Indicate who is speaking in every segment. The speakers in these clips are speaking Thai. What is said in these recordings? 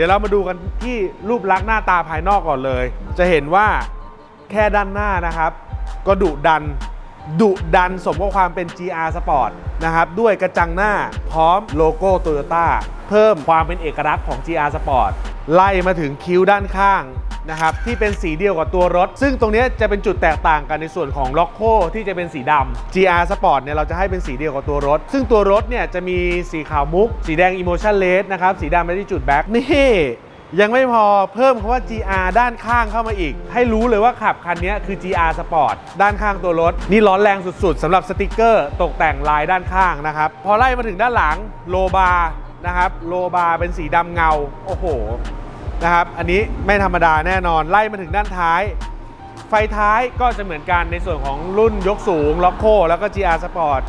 Speaker 1: ดี๋ยวเรามาดูกันที่รูปลักษณ์หน้าตาภายนอกก่อนเลย จะเห็นว่าแค่ด้านหน้านะครับ ก็ดุดันดุดันสมกับความเป็น GR Sport นะครับ ด้วยกระจังหน้าพร้อมโลโก้ Toyota เพิ่มความเป็นเอกลักษณ์ของ GR Sport ไล่มาถึงคิ้วด้านข้างนะครับที่เป็นสีเดียวกับตัวรถ ซึ่งตรงนี้จะเป็นจุดแตกต่างกันในส่วนของล็อกโคที่จะเป็นสีดำ GR Sport เนี่ยเราจะให้เป็นสีเดียวกับตัวรถ ซึ่งตัวรถเนี่ยจะมีสีขาวมุก สีแดง Emotion Red นะครับสีดำ Attitude Black นี่ยังไม่พอเพิ่มคำว่า GR ด้านข้างเข้ามาอีก ให้รู้เลยว่าขับคันนี้คือ GR Sport ด้านข้างตัวรถ นี่ร้อนแรงสุดๆสำหรับสติกเกอร์ตกแต่งลายด้านข้างนะครับพอไล่มาถึงด้านหลังโลบาร์นะครับโลบาร์เป็นสีดำเงา โอ้โห นะครับ อันนี้ไม่ธรรมดาแน่นอนไล่มาถึงด้านท้าย ไฟท้ายก็จะเหมือนกันในส่วนของรุ่นยกสูงล็อกโคแล้วก็ GR Sport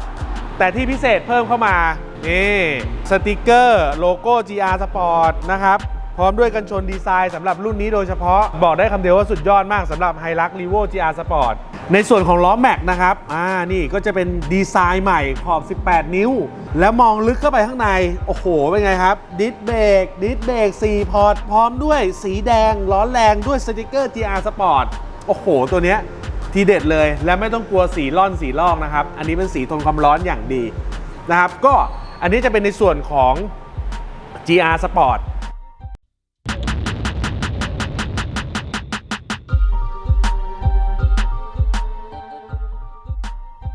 Speaker 1: แต่ที่พิเศษเพิ่มเข้ามา นี่สติกเกอร์โลโก้ GR Sport นะครับ พร้อมด้วยกันชนดีไซน์สำหรับรุ่นนี้โดยเฉพาะบอกได้คำเดียวว่าสุดยอดมากสำหรับ h i l u x r e v o GR Sport ในส่วนของล้อแม็กนะครับ อ่า นี่ก็จะเป็นดีไซน์ใหม่ขอบ 18 นิ้ว แล้วมองลึกเข้าไปข้างใน โอ้โห เป็นไงครับ ดิสเบรก ดิสเบรก4พอร์ต พร้อมด้วยสีแดงร้อแรงด้วยสติกเกอร์ GR Sport โอ้โห ตัวเนี้ยทีเด็ดเลย และไม่ต้องกลัวสีร่อนสีลอกนะครับ อันนี้เป็นสีทนความร้อนอย่างดีนะครับ ก็อันนี้จะเป็นในส่วนของ GR Sport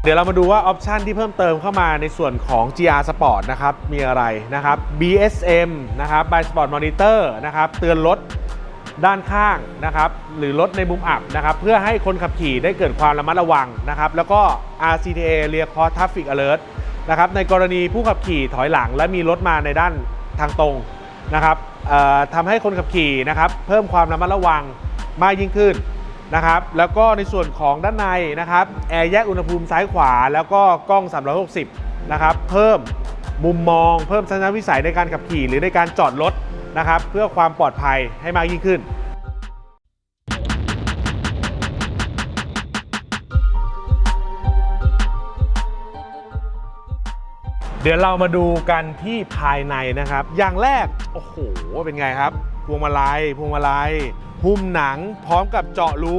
Speaker 1: เดี๋ยวเรามาดูว่าออปชันที่เพิ่มเติมเข้ามาในส่วนของ GR Sport นะครับ มีอะไรนะครับ BSM นะครับ By Sport Monitor นะครับ เตือนรถด้านข้างนะครับ หรือรถในมุมอับนะครับ เพื่อให้คนขับขี่ได้เกิดความระมัดระวังนะครับ แล้วก็ RCTA Rear Cross Traffic Alert นะครับ ในกรณีผู้ขับขี่ถอยหลัง และมีรถมาในด้านทางตรงนะครับทำให้คนขับขี่นะครับ เพิ่มความระมัดระวังมากยิ่งขึ้น นะครับ แล้วก็ในส่วนของด้านในนะครับแอร์แยกอุณหภูมิซ้ายขวา แล้วก็กล้อง 360 นะครับ เพิ่มมุมมอง เพิ่มทัศนวิสัยในการขับขี่หรือในการจอดรถนะครับ เพื่อความปลอดภัยให้มากยิ่งขึ้นเดี๋ยวเรามาดูกันที่ภายในนะครับ อย่างแรก โอ้โห เป็นไงครับ พวงมาลัย พวงมาลัย หุ้มหนังพร้อมกับเจาะรู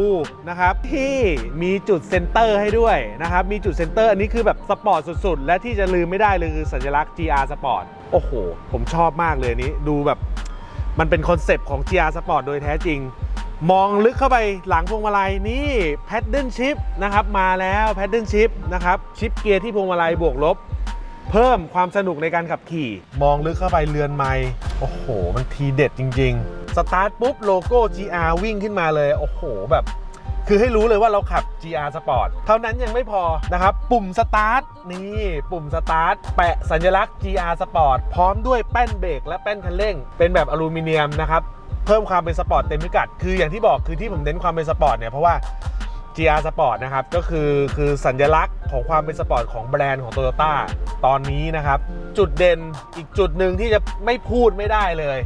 Speaker 1: นะครับที่มีจุดเซนเตอร์ให้ด้วยนะครับมีจุดเซนเตอร์อันนี้คือแบบสปอร์ตสุดๆ และที่จะลืมไม่ได้เลยคือสัญลักษณ์ GR Sport โอ้โห ผมชอบมากเลยนี้ ดูแบบมันเป็นคอนเซปต์ของ GR Sport โดยแท้จริง มองลึกเข้าไปหลังพวงมาลัยนี่แพดเดิลชิพนะครับมาแล้วแพดเดิลชิพนะครับชิปเกียร์ที่พวงมาลัยบวกลบ เพิ่มความสนุกในการขับขี่ มองลึกเข้าไปเรือนไม้โอ้โห มันทีเด็ดจริง ๆ สตาร์ทปุ๊บโลโก้ GR วิ่งขึ้นมาเลย โอ้โหแบบ คือให้รู้เลยว่าเราขับ GR Sport เท่านั้นยังไม่พอนะครับ ปุ่มสตาร์ทนี่ปุ่มสตาร์ทแปะสัญลักษณ์ GR Sport พร้อมด้วยแป้นเบรกและแป้นคันเร่ง เป็นแบบอลูมิเนียมนะครับเพิ่มความเป็นสปอร์ตเต็มพิกัด คืออย่างที่บอกคือที่ผมเน้นความเป็นสปอร์ตเนี่ยเพราะว่า GR Sport นะครับก็คือคือสัญลักษณ์ของความเป็นสปอร์ตของแบรนด์ของ Toyota ตอนนี้นะครับ จุดเด่นอีกจุดหนึ่งที่จะไม่พูดไม่ได้เลย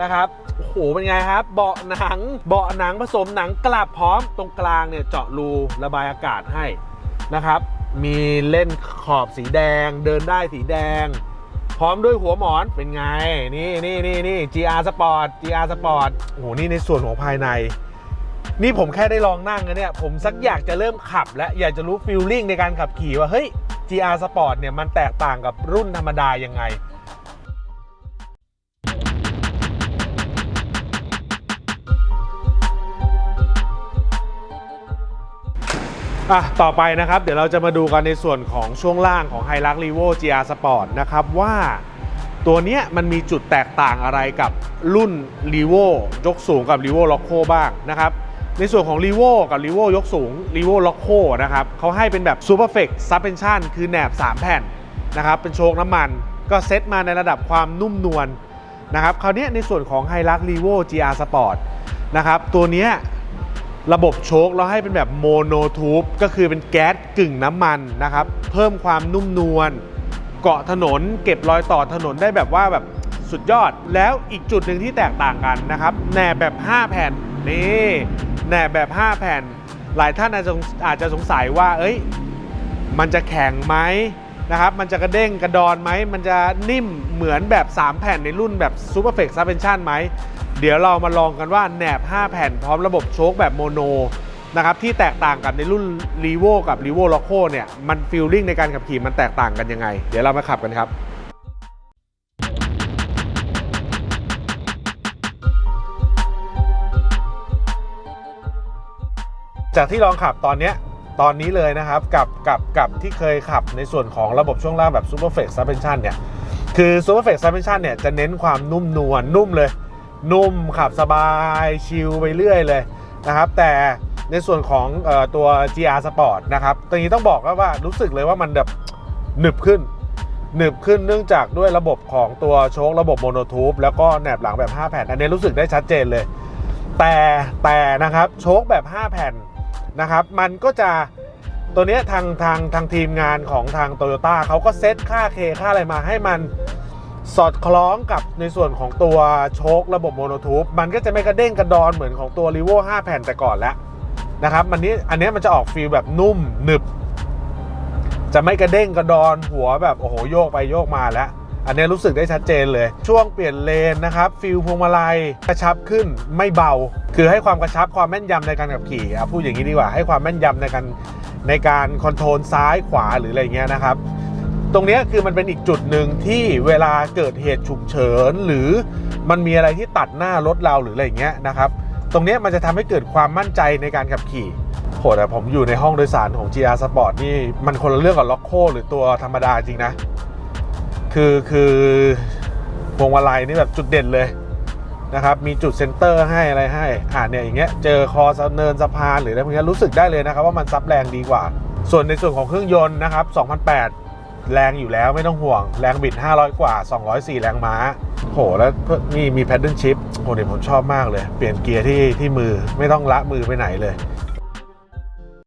Speaker 1: นะครับโอ้โหเป็นไงครับ เบาะหนังเบาะหนังผสมหนังกลับพร้อมตรงกลางเนี่ยเจาะรูระบายอากาศให้นะครับ มีเล่นขอบสีแดง เดินได้สีแดง พร้อมด้วยหัวหมอนเป็นไง นี่นี่นี่นี่ GR Sport GR Sport โอ้โหนี่ในส่วนของภายใน นี่ผมแค่ได้ลองนั่งนะเนี่ย ผมสักอยากจะเริ่มขับ และอยากจะรู้ฟิลลิ่งในการขับขี่ว่าเฮ้ย GR Sport เนี่ยมันแตกต่างกับรุ่นธรรมดายังไง อะต่อไปนะครับเดี๋ยวเราจะมาดูกันในส่วนของช่วงล่างของ h i l u x r e v o GR Sport นะครับว่าตัวเนี้ยมันมีจุดแตกต่างอะไรกับรุ่น r e v o ยกสูงกับ r e v o Loco บ้างนะครับในส่วนของ r e v o กับ r e v o ยกสูง r e v o Loco นะครับเขาให้เป็นแบบ Super f e c Suspension คือแหนบ 3 แผ่นนะครับเป็นโชคน้ำมันก็เซตมาในระดับความนุ่มนวลนะครับคราวนี้ในส่วนของ h i l u x r e v o GR Sport นะครับตัวเนี้ย ระบบโชคเราให้เป็นแบบโมโนทูบก็คือเป็นแก๊สกึ่งน้ำมันนะครับ เพิ่มความนุ่มนวลเกาะถนน เก็บรอยต่อถนนได้แบบว่าแบบสุดยอด แล้วอีกจุดหนึ่งที่แตกต่างกันนะครับแหนบแบบ 5 แผ่นนี่แหนบแบบ 5 แผ่น หลายท่านอาจจะอาจจะสงสัยว่า เอ้ย มันจะแข็งไหมนะครับ มันจะกระเด้งกระดอนไหม มันจะนิ่มเหมือนแบบ 3 แผ่นในรุ่นแบบ Super f l e x Suspension ไหม เดี๋ยวเรามาลองกันว่าแหนบ 5 แผ่นพร้อมระบบโชคแบบโมโนนะครับที่แตกต่างกันในรุ่น r e v o กับ r e v o Loco เนี่ยมันฟีลลิ่งในการขับขี่มันแตกต่างกันยังไง เดี๋ยวเรามาขับกันครับจากที่ลองขับตอนนี้ตอนนี้เลยนะครับกับกับกับที่เคยขับในส่วนของระบบช่วงล่างแบบ Super f l e x Suspension เนี่ยคือ Super f l e x Suspension เนี่ยจะเน้นความนุ่มนวลนุ่มเลย นุ่มขับสบายชิลไปเรื่อยเลยนะครับ แต่ในส่วนของออตัว GR Sport นะครับตรงนี้ต้องบอกว่ารู้สึกเลยว่ามันแบบหนึบขึ้น หนึบขึ้นเนื่องจากด้วยระบบของตัวโชคระบบโมโนทูบแล้วก็แหนบหลังแบบ 5 แผ่น อันนี้รู้สึกได้ชัดเจนเลย แต่แต่นะครับโชคแบบ 5 แผ่นนะครับ มันก็จะตัวนี้ทางทางทางทีมงานของทางโตโยต้าเขาก็เซตค่าเคค่าอะไรมาให้มัน สอดคล้องกับในส่วนของตัวโชคระบบโมโนทูบมันก็จะไม่กระเด้งกระดอนเหมือนของตัว r ีโว5แผ่นแต่ก่อนแล้วนะครับมันนี้อันนี้มันจะออกฟีลแบบนุ่มหนึบ จะไม่กระเด้งกระดอนหัวแบบโอ้โหโยกไปโยกมาแล้วอันนี้รู้สึกได้ชัดเจนเลย ช่วงเปลี่ยนเลนนะครับฟิลพวงมาลัยกระชับขึ้นไม่เบา คือให้ความกระชับความแม่นยำในการขับขี่อะพูดอย่างนี้ดีกว่าให้ความแม่นยำในการในการคอนโทรลซ้ายขวาหรืออะไรเงี้ยนะครับ ตรงนี้คือมันเป็นอีกจุดหนึ่งที่เวลาเกิดเหตุฉุกเฉิน หรือมันมีอะไรที่ตัดหน้ารถเราหรืออะไรเงี้ยนะครับตรงนี้มันจะทำให้เกิดความมั่นใจในการขับขี่โหแต่ผมอยู่ในห้องโดยสารของ GR Sport นี่มันคนละเรื่องกับล็อกโคหรือตัวธรรมดาจริงนะ คือคือพวงมาลัยนี่แบบจุดเด่นเลยนะครับ มีจุดเซนเตอร์ให้อะไรให้ อ่าเนี่ยอย่างเงี้ย เจอคอสเนินสะพานหรืออะไรพวกเนี้ยรู้สึกได้เลยนะครับว่ามันซับแรงดีกว่า ส่วนในส่วนของเครื่องยนต์นะครับ 2008 แรงอยู่แล้วไม่ต้องห่วง แรงบิด 500 กว่า 204 แรงม้า โห แล้วนี่มีแพดเดิลชิพโหเนี่ยผมชอบมากเลย เปลี่ยนเกียร์ที่ที่มือไม่ต้องละมือไปไหนเลย